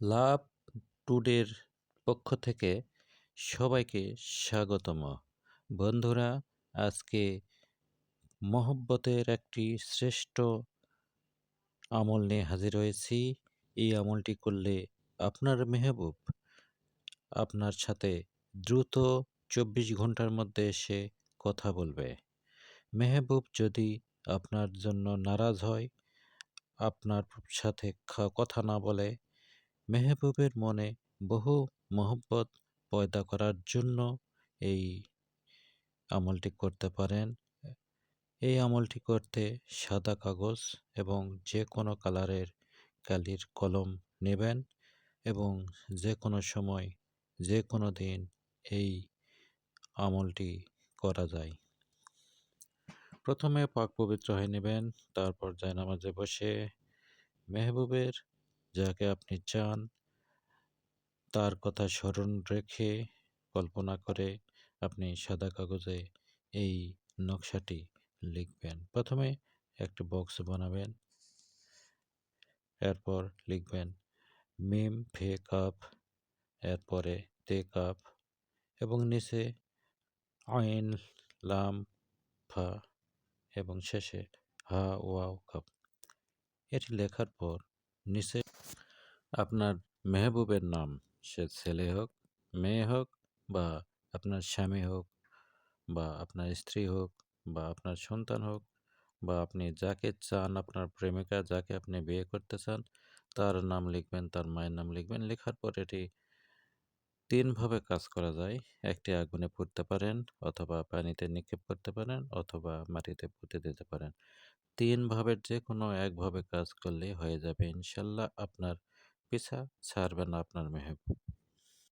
লাভ টুডের পক্ষ থেকে সবাইকে স্বাগতম। বন্ধুরা, আজকে মহব্বতের একটি শ্রেষ্ঠ আমল নিয়ে হাজির হয়েছি। এই আমলটি করলে আপনার মেহবুব আপনার সাথে দ্রুত চব্বিশ ঘণ্টার মধ্যে এসে কথা বলবে। মেহবুব যদি আপনার জন্য নারাজ হয়, আপনার সাথে কথা না বলে মেহবুবের মনে বহু মহব্বত পয়দা করার জন্য এই আমলটি করতে পারেন। এই আমলটি করতে সাদা কাগজ এবং যে কোনো কালারের কালির কলম নেবেন এবং যে কোনো সময় যে কোনো দিন এই আমলটি করা যায়। প্রথমে পাক পবিত্র হয়ে নেবেন, তারপর জায়নামাজে বসে মেহবুবের যাকে আপনি চান, তার কথা স্মরণ রেখে কল্পনা করে আপনি সাদা কাগজে এই নকশাটি লিখবেন। প্রথমে একটি বক্স বানাবেন। এরপর লিখবেন, মিম ফে কাপ এরপরে তে কাপ এবং নিচে আইন লাম ফা এবং শেষে হা ওয়াও কাপ এটি লেখার পর নিচে আপনার মেহবুবের নাম, সে ছেলে হোক, মেয়ে হোক বা আপনার স্বামী হোক বা আপনার স্ত্রী হোক বা আপনার সন্তান হোক বা আপনি যাকে চান, আপনার প্রেমিকা যাকে আপনি বিয়ে করতে চান, তার নাম লিখবেন, তার মায়ের নাম লিখবেন। লেখার পর এটি তিনভাবে কাজ করা যায়। একটি আগুনে পুড়তে পারেন অথবা পানিতে নিক্ষেপ করতে পারেন অথবা মাটিতে পুঁতে দিতে পারেন। তিন ভাবের যে কোনো একভাবে কাজ করলে হয়ে যাবে ইনশাল্লাহ। আপনার পিছা ছাড়বে না আপনার মেহবুব